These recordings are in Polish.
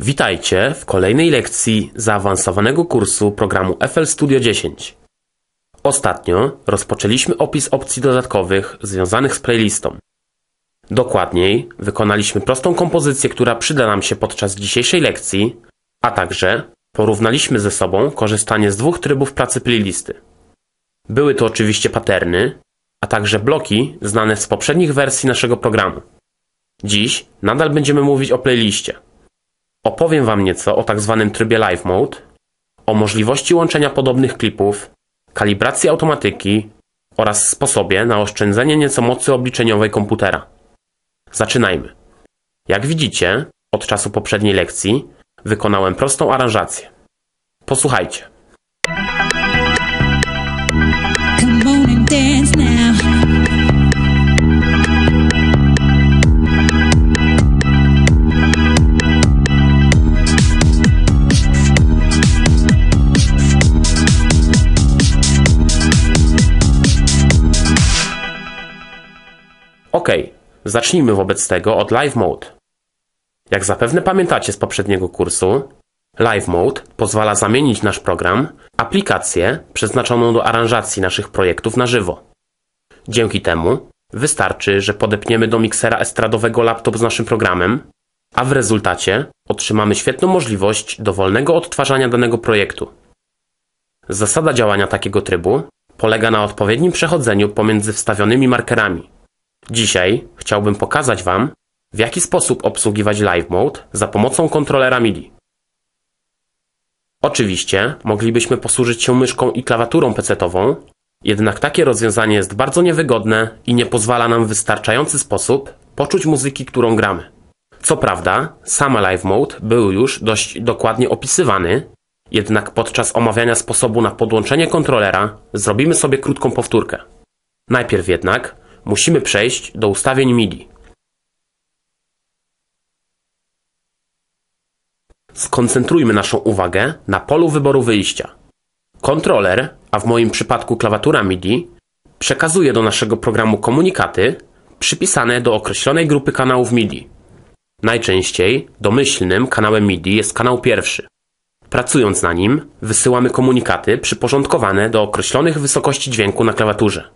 Witajcie w kolejnej lekcji zaawansowanego kursu programu FL Studio 10. Ostatnio rozpoczęliśmy opis opcji dodatkowych związanych z playlistą. Dokładniej, wykonaliśmy prostą kompozycję, która przyda nam się podczas dzisiejszej lekcji, a także porównaliśmy ze sobą korzystanie z dwóch trybów pracy playlisty. Były to oczywiście paterny, a także bloki znane z poprzednich wersji naszego programu. Dziś nadal będziemy mówić o playliście. Opowiem Wam nieco o tak zwanym trybie Live Mode, o możliwości łączenia podobnych klipów, kalibracji automatyki oraz sposobie na oszczędzenie nieco mocy obliczeniowej komputera. Zaczynajmy. Jak widzicie, od czasu poprzedniej lekcji wykonałem prostą aranżację. Posłuchajcie. Come on and dance now. Ok, zacznijmy wobec tego od Live Mode. Jak zapewne pamiętacie z poprzedniego kursu, Live Mode pozwala zamienić nasz program, aplikację przeznaczoną do aranżacji naszych projektów na żywo. Dzięki temu wystarczy, że podepniemy do miksera estradowego laptop z naszym programem, a w rezultacie otrzymamy świetną możliwość dowolnego odtwarzania danego projektu. Zasada działania takiego trybu polega na odpowiednim przechodzeniu pomiędzy wstawionymi markerami. Dzisiaj chciałbym pokazać Wam, w jaki sposób obsługiwać Live Mode za pomocą kontrolera MIDI. Oczywiście moglibyśmy posłużyć się myszką i klawiaturą PC-tową, jednak takie rozwiązanie jest bardzo niewygodne i nie pozwala nam w wystarczający sposób poczuć muzyki, którą gramy. Co prawda, sam Live Mode był już dość dokładnie opisywany, jednak podczas omawiania sposobu na podłączenie kontrolera zrobimy sobie krótką powtórkę. Najpierw jednak musimy przejść do ustawień MIDI. Skoncentrujmy naszą uwagę na polu wyboru wyjścia. Kontroler, a w moim przypadku klawiatura MIDI, przekazuje do naszego programu komunikaty przypisane do określonej grupy kanałów MIDI. Najczęściej domyślnym kanałem MIDI jest kanał pierwszy. Pracując na nim, wysyłamy komunikaty przyporządkowane do określonych wysokości dźwięku na klawiaturze.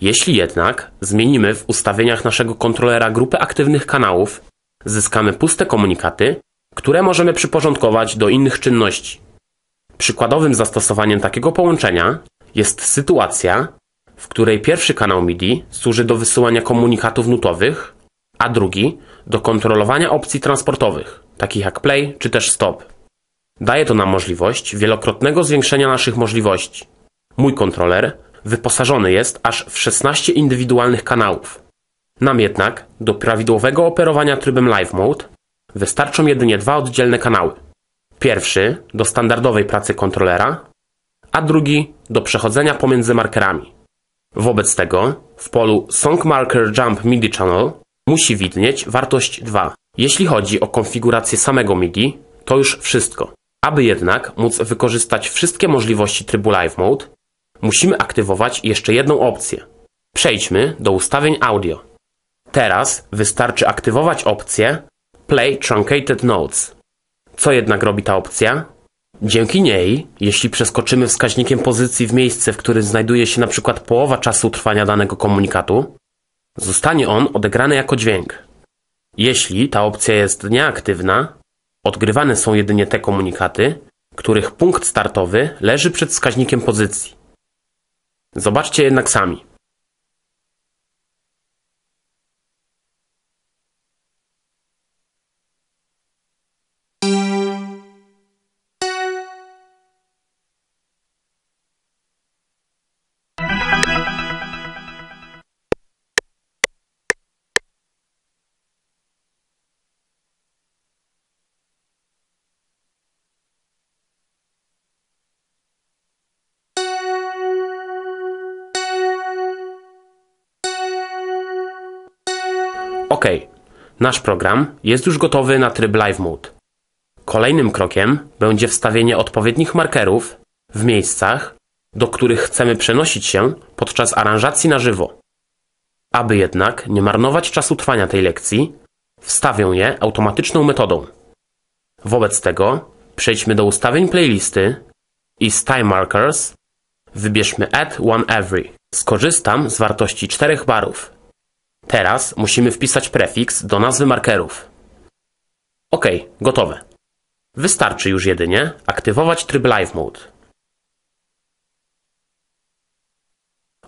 Jeśli jednak zmienimy w ustawieniach naszego kontrolera grupę aktywnych kanałów, zyskamy puste komunikaty, które możemy przyporządkować do innych czynności. Przykładowym zastosowaniem takiego połączenia jest sytuacja, w której pierwszy kanał MIDI służy do wysyłania komunikatów nutowych, a drugi do kontrolowania opcji transportowych, takich jak play czy też stop. Daje to nam możliwość wielokrotnego zwiększenia naszych możliwości. Mój kontroler wyposażony jest aż w 16 indywidualnych kanałów. Nam jednak do prawidłowego operowania trybem Live Mode wystarczą jedynie dwa oddzielne kanały. Pierwszy do standardowej pracy kontrolera, a drugi do przechodzenia pomiędzy markerami. Wobec tego w polu Song Marker Jump MIDI Channel musi widnieć wartość 2. Jeśli chodzi o konfigurację samego MIDI, to już wszystko. Aby jednak móc wykorzystać wszystkie możliwości trybu Live Mode, musimy aktywować jeszcze jedną opcję. Przejdźmy do ustawień audio. Teraz wystarczy aktywować opcję Play Truncated Notes. Co jednak robi ta opcja? Dzięki niej, jeśli przeskoczymy wskaźnikiem pozycji w miejsce, w którym znajduje się np. połowa czasu trwania danego komunikatu, zostanie on odegrany jako dźwięk. Jeśli ta opcja jest nieaktywna, odgrywane są jedynie te komunikaty, których punkt startowy leży przed wskaźnikiem pozycji. Zobaczcie jednak sami. OK, nasz program jest już gotowy na tryb Live Mode. Kolejnym krokiem będzie wstawienie odpowiednich markerów w miejscach, do których chcemy przenosić się podczas aranżacji na żywo. Aby jednak nie marnować czasu trwania tej lekcji, wstawię je automatyczną metodą. Wobec tego przejdźmy do ustawień playlisty i z Time Markers wybierzmy Add One Every. Skorzystam z wartości 4 barów. Teraz musimy wpisać prefiks do nazwy markerów. OK, gotowe. Wystarczy już jedynie aktywować tryb Live Mode.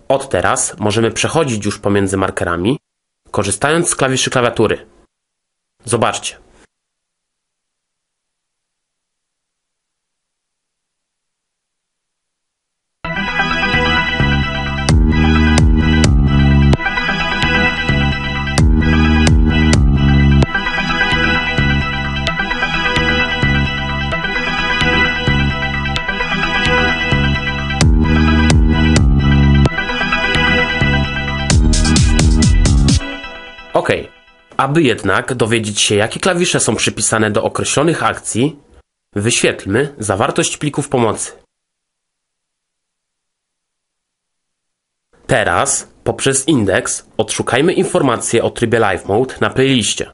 Od teraz możemy przechodzić już pomiędzy markerami, korzystając z klawiszy klawiatury. Zobaczcie. Aby jednak dowiedzieć się, jakie klawisze są przypisane do określonych akcji, wyświetlmy zawartość plików pomocy. Teraz, poprzez indeks, odszukajmy informacje o trybie Live Mode na playliście.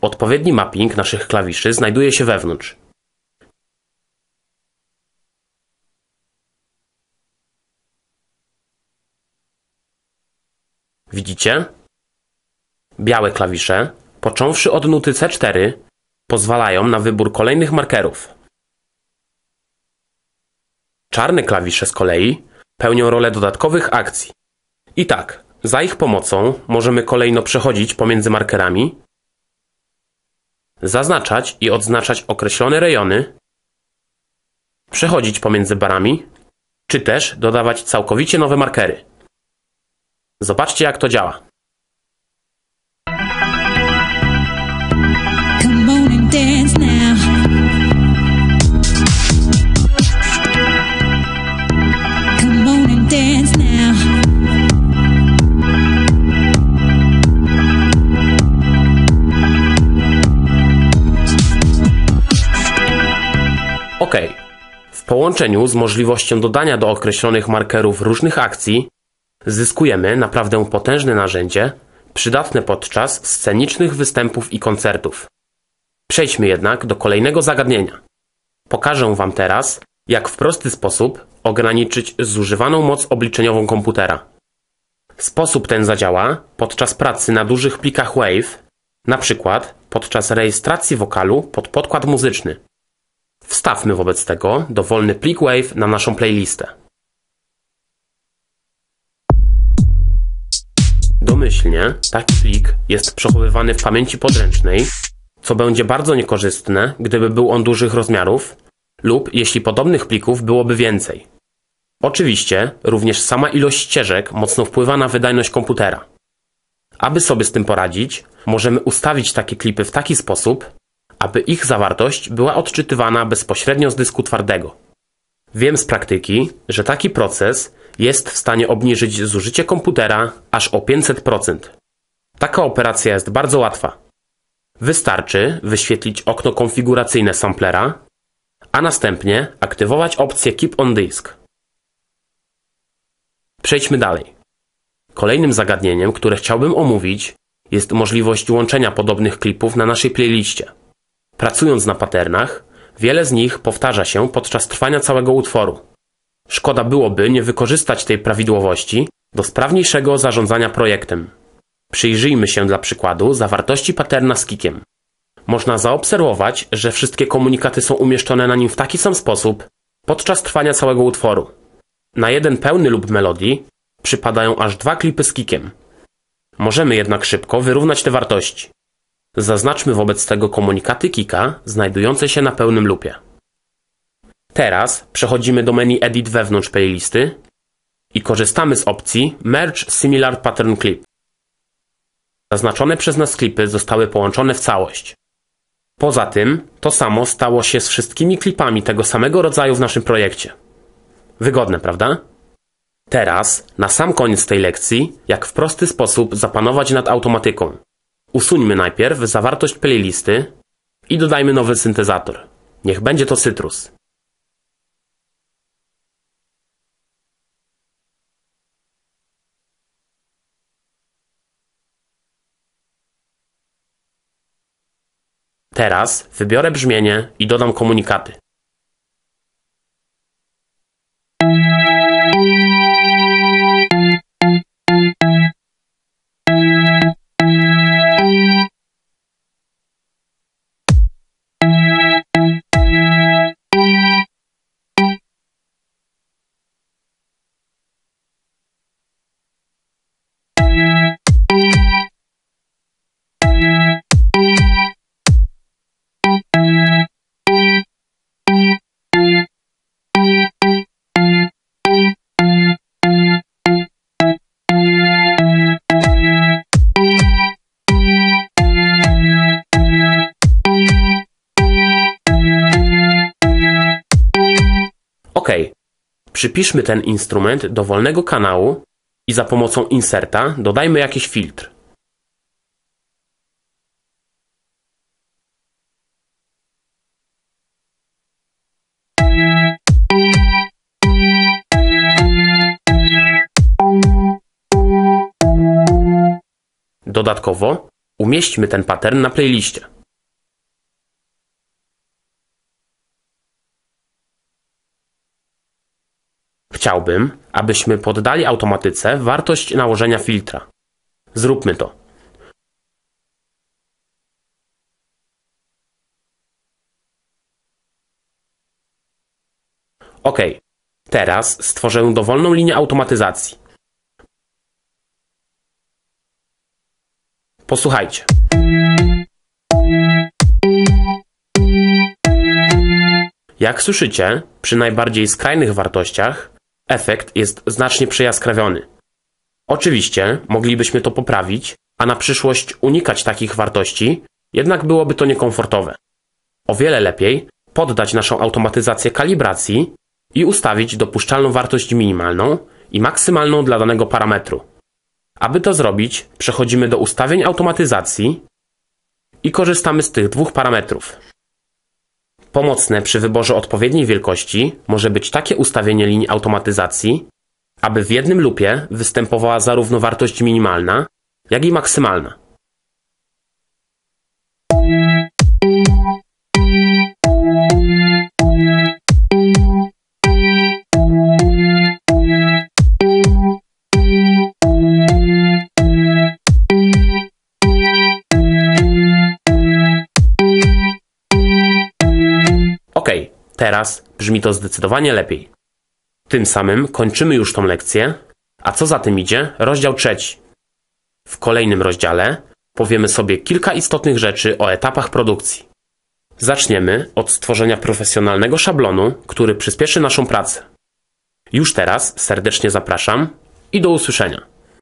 Odpowiedni mapping naszych klawiszy znajduje się wewnątrz. Widzicie? Białe klawisze, począwszy od nuty C4, pozwalają na wybór kolejnych markerów. Czarne klawisze z kolei pełnią rolę dodatkowych akcji. I tak, za ich pomocą możemy kolejno przechodzić pomiędzy markerami, zaznaczać i odznaczać określone rejony, przechodzić pomiędzy barami, czy też dodawać całkowicie nowe markery. Zobaczcie jak to działa. Połączeniu z możliwością dodania do określonych markerów różnych akcji, zyskujemy naprawdę potężne narzędzie, przydatne podczas scenicznych występów i koncertów. Przejdźmy jednak do kolejnego zagadnienia. Pokażę Wam teraz, jak w prosty sposób ograniczyć zużywaną moc obliczeniową komputera. Sposób ten zadziała podczas pracy na dużych plikach WAV, na przykład podczas rejestracji wokalu pod podkład muzyczny. Wstawmy wobec tego dowolny plik WAV na naszą playlistę. Domyślnie taki plik jest przechowywany w pamięci podręcznej, co będzie bardzo niekorzystne, gdyby był on dużych rozmiarów lub jeśli podobnych plików byłoby więcej. Oczywiście również sama ilość ścieżek mocno wpływa na wydajność komputera. Aby sobie z tym poradzić, możemy ustawić takie klipy w taki sposób, aby ich zawartość była odczytywana bezpośrednio z dysku twardego. Wiem z praktyki, że taki proces jest w stanie obniżyć zużycie komputera aż o 500%. Taka operacja jest bardzo łatwa. Wystarczy wyświetlić okno konfiguracyjne samplera, a następnie aktywować opcję Keep on Disk. Przejdźmy dalej. Kolejnym zagadnieniem, które chciałbym omówić, jest możliwość łączenia podobnych klipów na naszej playliście. Pracując na patternach, wiele z nich powtarza się podczas trwania całego utworu. Szkoda byłoby nie wykorzystać tej prawidłowości do sprawniejszego zarządzania projektem. Przyjrzyjmy się dla przykładu zawartości patterna z kikiem. Można zaobserwować, że wszystkie komunikaty są umieszczone na nim w taki sam sposób podczas trwania całego utworu. Na jeden pełny lub melodii przypadają aż dwa klipy z kikiem. Możemy jednak szybko wyrównać te wartości. Zaznaczmy wobec tego komunikaty kika znajdujące się na pełnym lupie. Teraz przechodzimy do menu Edit wewnątrz playlisty i korzystamy z opcji Merge Similar Pattern Clip. Zaznaczone przez nas klipy zostały połączone w całość. Poza tym, to samo stało się z wszystkimi klipami tego samego rodzaju w naszym projekcie. Wygodne, prawda? Teraz, na sam koniec tej lekcji, jak w prosty sposób zapanować nad automatyką. Usuńmy najpierw zawartość playlisty i dodajmy nowy syntezator. Niech będzie to Cytrus. Teraz wybiorę brzmienie i dodam komunikaty. Przypiszmy ten instrument do wolnego kanału i za pomocą inserta dodajmy jakiś filtr. Dodatkowo umieśćmy ten pattern na playliście. Chciałbym, abyśmy poddali automatyce wartość nałożenia filtra. Zróbmy to. OK. Teraz stworzę dowolną linię automatyzacji. Posłuchajcie. Jak słyszycie, przy najbardziej skrajnych wartościach efekt jest znacznie przejaskrawiony. Oczywiście moglibyśmy to poprawić, a na przyszłość unikać takich wartości, jednak byłoby to niekomfortowe. O wiele lepiej poddać naszą automatyzację kalibracji i ustawić dopuszczalną wartość minimalną i maksymalną dla danego parametru. Aby to zrobić, przechodzimy do ustawień automatyzacji i korzystamy z tych dwóch parametrów. Pomocne przy wyborze odpowiedniej wielkości może być takie ustawienie linii automatyzacji, aby w jednym lupie występowała zarówno wartość minimalna, jak i maksymalna. Teraz brzmi to zdecydowanie lepiej. Tym samym kończymy już tą lekcję, a co za tym idzie, rozdział trzeci. W kolejnym rozdziale powiemy sobie kilka istotnych rzeczy o etapach produkcji. Zaczniemy od stworzenia profesjonalnego szablonu, który przyspieszy naszą pracę. Już teraz serdecznie zapraszam i do usłyszenia.